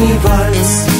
Останній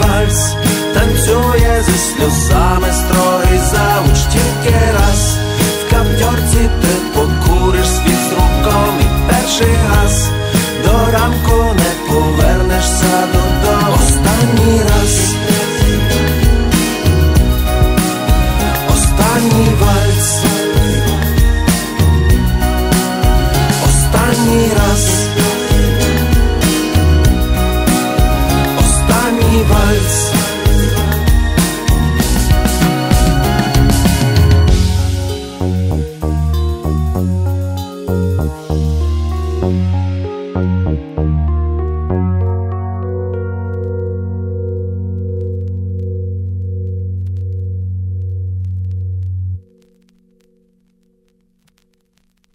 wals Tańcuję ze sluzami is